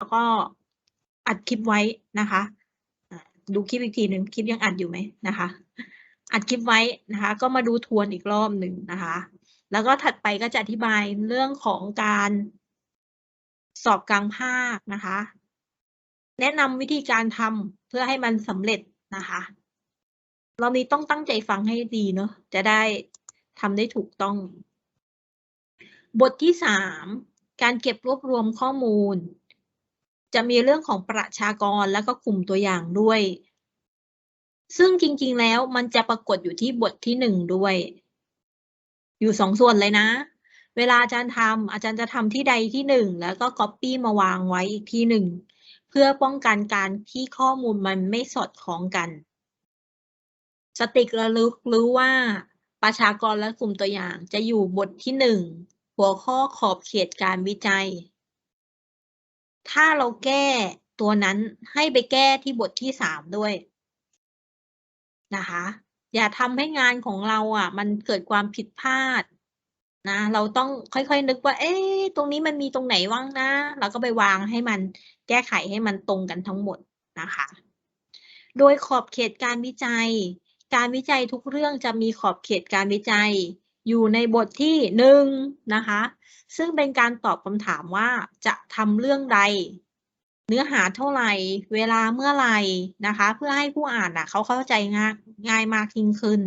แล้วก็อัดคลิปไว้นะคะดูคลิปอีกทีหนึ่งคลิปยังอัดอยู่ไหมนะคะ อัดคลิปไว้นะคะ ก็มาดูทวนอีกรอบหนึ่งนะคะ แล้วก็ถัดไปก็จะอธิบายเรื่องของการสอบกลางภาคนะคะ แนะนำวิธีการทำเพื่อให้มันสำเร็จนะคะรอบนี้ต้องตั้งใจฟังให้ดีเนอะจะได้ทำได้ถูกต้อง บทที่สามการเก็บรวบรวมข้อมูล จะมีเรื่องของประชากรแล้วก็กลุ่มตัวอย่างด้วย ซึ่งจริงๆแล้วมันจะปรากฏอยู่ที่บทที่หนึ่งด้วย อยู่สองส่วนเลยนะ เวลาอาจารย์ทำอาจารย์จะทำที่ใดที่หนึ่งแล้วก็ Copy มาวางไว้อีกที่หนึ่งเพื่อป้องกันการที่ข้อมูลมันไม่สอดคล้องกัน สติกระลึกรู้ว่าประชากรและกลุ่มตัวอย่างจะอยู่บทที่หนึ่งหัวข้อขอบเขตการวิจัย ถ้าเราแก้ตัวนั้นให้ไปแก้ที่บทที่สามด้วยนะคะ อย่าทำให้งานของเราอะ มันเกิดความผิดพลาดนะ เราต้องค่อยๆนึกว่า เอ๊ะตรงนี้มันมีตรงไหนว่างนะ เราก็ไปวางให้มันแก้ไขให้มันตรงกันทั้งหมดนะคะ โดยขอบเขตการวิจัย การวิจัยทุกเรื่องจะมีขอบเขตการวิจัย อยู่ในบทที่หนึ่งนะคะ ซึ่งเป็นการตอบคำถามว่าจะทำเรื่องใด เนื้อหาเท่าไหร่ เวลาเมื่อไหร่นะคะ เพื่อให้ผู้อ่านอะเขาเข้าใจง่ายง่ายมากยิ่งขึ้น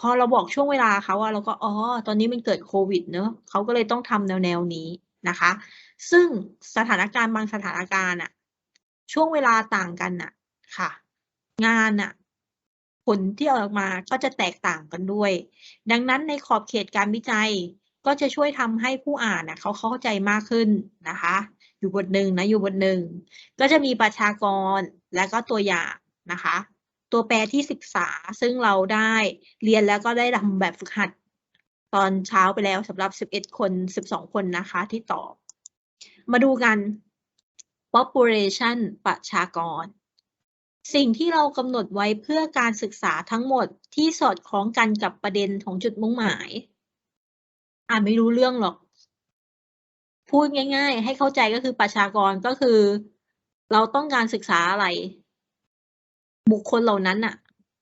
พอเราบอกช่วงเวลาเขาอะเราก็อ๋อตอนนี้มันเกิดโควิดเนอะเขาก็เลยต้องทำแนวแนวนี้นะคะ ซึ่งสถานการณ์บางสถานการณ์อะช่วงเวลาต่างกันน่ะค่ะ งานน่ะ ลที่ออกมาก็จะแตกต่างกันด้วย ดังนั้นในขอบเขตการวิจัยก็จะช่วยทำให้ผู้อ่านนะเขาเข้าใจมากขึ้นนะคะ อยู่บทหนึ่งนะอยู่บทหนึ่งก็จะมีประชากรและก็ตัวอย่างนะคะ ตัวแปรที่ศึกษาซึ่งเราได้เรียนแล้วก็ได้ทำแบบฝึกหัดตอนเช้าไปแล้วสำหรับ 11 คน 12 คนนะคะที่ตอบ มาดูกัน population ประชากร สิ่งที่เรากำหนดไว้เพื่อการศึกษาทั้งหมดที่สอดคล้องกันกับประเด็นของจุดมุ่งหมาย อ่านไม่รู้เรื่องหรอก พูดง่าย ๆ ให้เข้าใจก็คือประชากรก็คือ เราต้องการศึกษาอะไร บุคคลเหล่านั้นน่ะ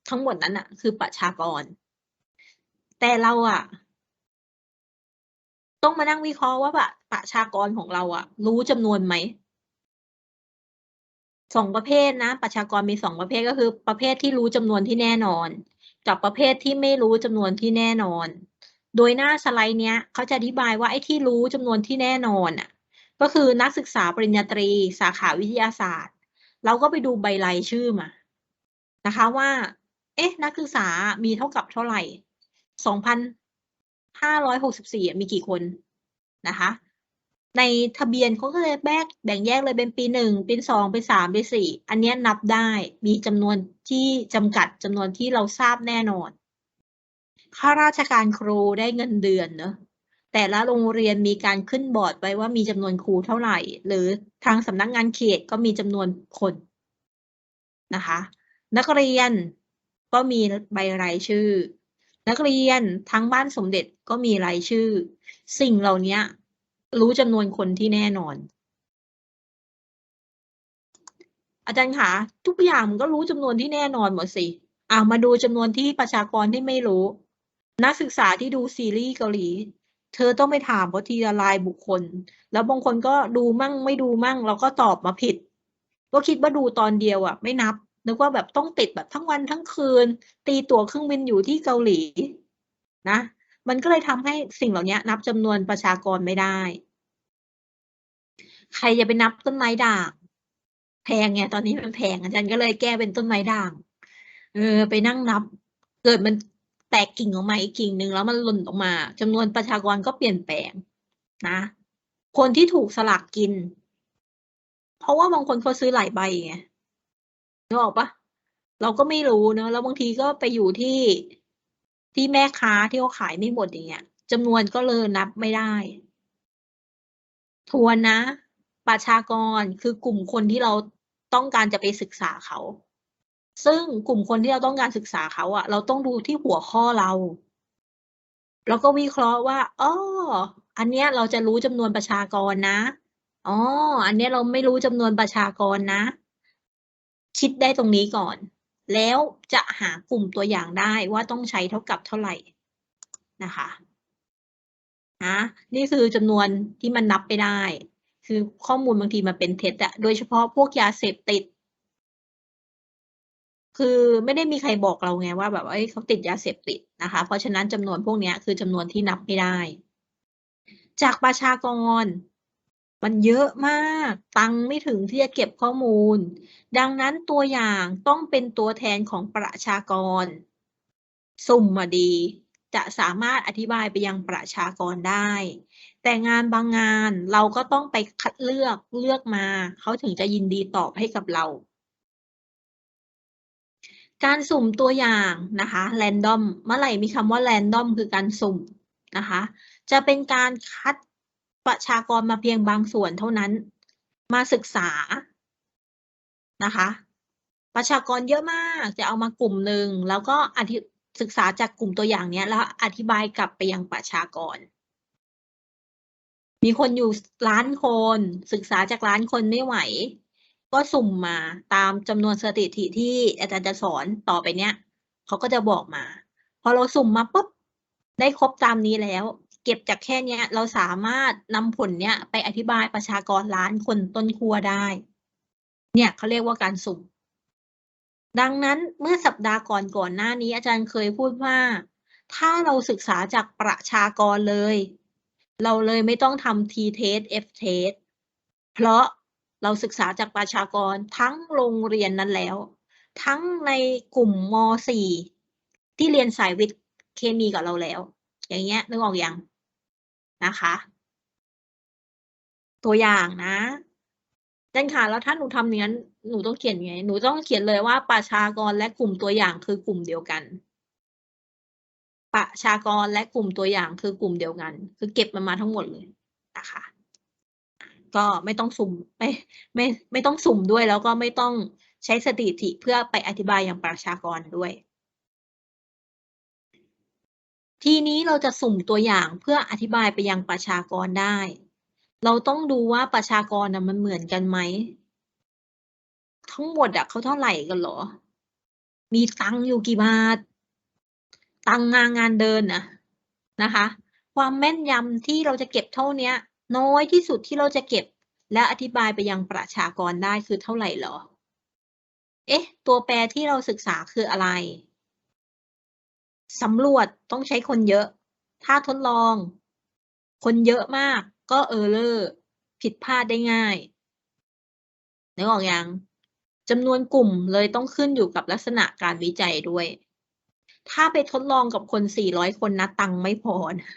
ทั้งหมดนั้นน่ะคือประชากร แต่เราอะต้องมานั่งวิเคราะห์ว่าประประชากรของเราอะรู้จำนวนไหม สองประเภทนะ ประชากรมีสองประเภทก็คือประเภทที่รู้จำนวนที่แน่นอน กับประเภทที่ไม่รู้จำนวนที่แน่นอน โดยหน้าสไลด์เนี้ยเขาจะอธิบายว่าไอ้ที่รู้จำนวนที่แน่นอนอะก็คือนักศึกษาปริญญาตรี สาขาวิทยาศาสตร์ เราก็ไปดูใบรายชื่อมานะคะว่า เอ๊ะ นักศึกษามีเท่ากับเท่าไหร่สองพันห้าร้อยหกสิบสี่มีกี่คนนะคะ ในทะเบียนเขาก็เลยแบ่งแบ่งแยกเลยเป็นปีหนึ่งปีสองปีสามปีสี่อันนี้นับได้มีจำนวนที่จำกัดจำนวนที่เราทราบแน่นอนข้าราชการครูได้เงินเดือนเนอะแต่ละโรงเรียนมีการขึ้นบอร์ดไว้ว่ามีจำนวนครูเท่าไหร่ หรือทางสำนักงานเขตก็มีจำนวนคนนะคะ นักเรียนก็มีใบรายชื่อ นักเรียนทั้งบ้านสมเด็จก็มีรายชื่อ สิ่งเหล่านี้ รู้จำนวนคนที่แน่นอน อาจารย์คะทุกอย่างมันก็รู้จำนวนที่แน่นอนหมดสิอ่ามาดูจำนวนที่ประชากรที่ไม่รู้ นักศึกษาที่ดูซีรีส์เกาหลี เธอต้องไปถามเขาทีละรายบุคคล แล้วบางคนก็ดูมั่งไม่ดูมั่ง แล้วก็ตอบมาผิด ก็คิดว่าดูตอนเดียวอะ ไม่นับนึกว่าแบบต้องติดแบบทั้งวันทั้งคืน ตีตั๋วเครื่องบินอยู่ที่เกาหลีนะ มันก็เลยทำให้สิ่งเหล่านี้นับจำนวนประชากรไม่ได้ ใครจะไปนับต้นไม้ด่าง แพงไงตอนนี้มันแพงอาจารย์ก็เลยแก้เป็นต้นไม้ด่าง เออ ไปนั่งนับ เกิดมันแตกกิ่งออกมาอีกกิ่งหนึ่งแล้วมันหล่นออกมาจำนวนประชากรก็เปลี่ยนแปลงนะ คนที่ถูกสลากกิน เพราะว่าบางคนเขาซื้อหลายใบไงนึกออกปะเราก็ไม่รู้เนอะแล้วบางทีก็ไปอยู่ที่ที่แม่ค้าที่เขาขายไม่หมดอย่างเงี้ยจำนวนก็เลยนับไม่ได้ ทวนนะ ประชากรคือกลุ่มคนที่เราต้องการจะไปศึกษาเขา ซึ่งกลุ่มคนที่เราต้องการศึกษาเขาอะเราต้องดูที่หัวข้อเรา แล้วก็วิเคราะห์ว่าอ๋ออันเนี้ยเราจะรู้จำนวนประชากรนะอ๋ออันเนี้ยเราไม่รู้จำนวนประชากรนะ คิดได้ตรงนี้ก่อน แล้วจะหากลุ่มตัวอย่างได้ว่าต้องใช้เท่ากับเท่าไหร่นะคะนะนี่คือจำนวนที่มันนับไปได้ คือข้อมูลบางทีมันเป็นเท็จอะโดยเฉพาะพวกยาเสพติด คือไม่ได้มีใครบอกเราไงว่า แบบว่าเอ้ยเขาติดยาเสพติดนะคะ เพราะฉะนั้นจำนวนพวกนี้คือจำนวนที่นับไม่ได้ จากประชากร มันเยอะมาก ตังไม่ถึงที่จะเก็บข้อมูล ดังนั้นตัวอย่างต้องเป็นตัวแทนของประชากร สุ่มมาดี จะสามารถอธิบายไปยังประชากรได้ แต่งานบางงานเราก็ต้องไปคัดเลือกเลือกมา เขาถึงจะยินดีตอบให้กับเรา การสุ่มตัวอย่างนะคะ random เมื่อไหร่มีคำว่า random คือการสุ่มนะคะจะเป็นการคัดประชากรมาเพียงบางส่วนเท่านั้น มาศึกษานะคะ ประชากรเยอะมากจะเอามากลุ่มหนึ่งแล้วก็อธิ ศึกษาจากกลุ่มตัวอย่างเนี้ย แล้วอธิบายกลับไปยังประชากร มีคนอยู่ล้านคน ศึกษาจากล้านคนไม่ไหว ก็สุ่มมาตามจำนวนสถิติที่อาจารย์จะสอนต่อไปเนี้ยเขาก็จะบอกมา พอเราสุ่มมาปุ๊บได้ครบตามนี้แล้ว เก็บจากแค่เนี้ยเราสามารถนำผลเนี้ยไปอธิบายประชากรล้านคนต้นครัวได้ เนี่ยเขาเรียกว่าการสุ่ม ดังนั้นเมื่อสัปดาห์ก่อนก่อนหน้านี้อาจารย์เคยพูดว่า ถ้าเราศึกษาจากประชากรเลย เราเลยไม่ต้องทำ T test F test เพราะเราศึกษาจากประชากรทั้งโรงเรียนนั้นแล้ว ทั้งในกลุ่มม .4 ที่เรียนสายวิทย์เคมีกับเราแล้ว อย่างเงี้ยนึกออกอยังนะคะ ตัวอย่างนะ จันค่ะแล้วถ้าหนูทำอย่างนั้นหนูต้องเขียนไง หนูต้องเขียนเลยว่าประชากรและกลุ่มตัวอย่างคือกลุ่มเดียวกันประชากรและกลุ่มตัวอย่างคือกลุ่มเดียวกัน คือเก็บมันมาทั้งหมดเลยนะคะก็ไม่ต้องสุ่มไม่ไม่ไม่ต้องสุ่มด้วยแล้วก็ไม่ต้องใช้สถิติเพื่อไปอธิบายอย่างประชากรด้วย ทีนี้เราจะสุ่มตัวอย่างเพื่ออธิบายไปยังประชากรได้ เราต้องดูว่าประชากรนะมันเหมือนกันไหม ทั้งหมดอะเขาเท่าไหร่กันหรอ มีตังค์อยู่กี่บาท ตังงานงานเดินนะนะคะ ความแม่นยำที่เราจะเก็บเท่านี้น้อยที่สุดที่เราจะเก็บ และอธิบายไปยังประชากรได้คือเท่าไหร่หรอ เอ๊ะ ตัวแปรที่เราศึกษาคืออะไรสำรวจต้องใช้คนเยอะ ถ้าทดลอง คนเยอะมาก ก็เออร์เลอร์ผิดพลาดได้ง่ายนึกออกยังจำนวนกลุ่มเลยต้องขึ้นอยู่กับลักษณะการวิจัยด้วย ถ้าไปทดลองกับคน 400 คนนะตังค์ไม่พอนะ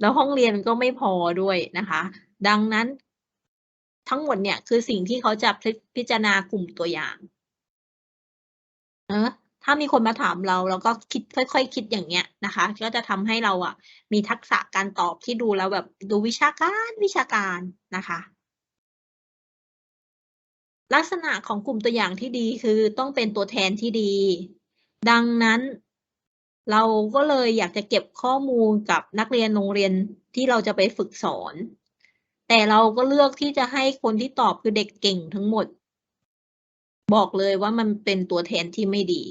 แล้วห้องเรียนก็ไม่พอด้วยนะคะ ดังนั้นทั้งหมดเนี่ยคือสิ่งที่เขาจะพิจารณากลุ่มตัวอย่างเนอ ถ้ามีคนมาถามเราเราก็คิดค่อยๆคคิดอย่างเงี้ยนะคะ ก็จะทำให้เราอะ มีทักษะการตอบที่ดูแล้วแบบดูวิชาการวิชาการนะคะลักษณะของกลุ่มตัวอย่างที่ดีคือต้องเป็นตัวแทนที่ดี ดังนั้น เราก็เลยอยากจะเก็บข้อมูลกับนักเรียนโรงเรียนที่เราจะไปฝึกสอน แต่เราก็เลือกที่จะให้คนที่ตอบคือเด็กเก่งทั้งหมด บอกเลยว่ามันเป็นตัวแทนที่ไม่ดี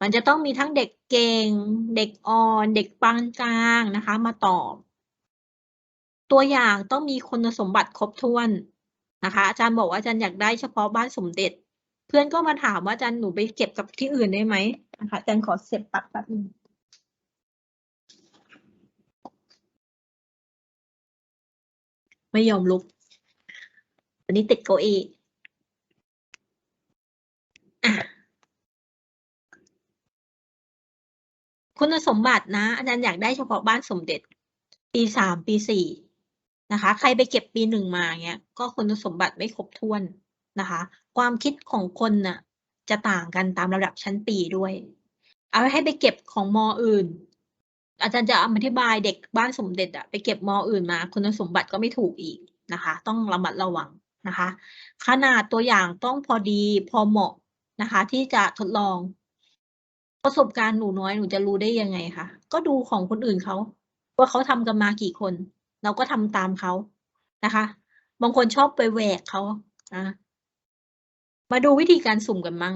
มันจะต้องมีทั้งเด็กเก่ง เด็กอ่อน เด็กปานกลางนะคะ มาตอบ ตัวอย่างต้องมีคุณสมบัติครบถ้วนนะคะ อาจารย์บอกว่าอาจารย์อยากได้เฉพาะบ้านสมเด็จ เพื่อนก็มาถามว่าอาจารย์หนูไปเก็บกับที่อื่นได้ไหมนะคะอาจารย์ขอเสียบปลั๊กแป๊บนึงไม่ยอมลุกวันนี้ติดเก้าอี้อะ คุณสมบัตินะ อาจารย์อยากได้เฉพาะบ้านสมเด็จ ปีสามปีสี่นะคะ ใครไปเก็บปีหนึ่งมาเงี้ย ก็คุณสมบัติไม่ครบถ้วนนะคะ ความคิดของคนน่ะ จะต่างกันตามระดับชั้นปีด้วย เอาให้ไปเก็บของมออื่น อาจารย์จะอธิบายเด็กบ้านสมเด็จอะไปเก็บมออื่นมา คุณสมบัติก็ไม่ถูกอีกนะคะ ต้องระมัดระวังนะคะ ขนาดตัวอย่างต้องพอดีพอเหมาะนะคะ ที่จะทดลอง ประสบการณ์หนูน้อยหนูจะรู้ได้ยังไงคะก็ดูของคนอื่นเขาว่าเขาทำกันมากี่คน เราก็ทำตามเขานะคะ บางคนชอบไปแหวกเขานะมาดูวิธีการสุ่มกันมั่ง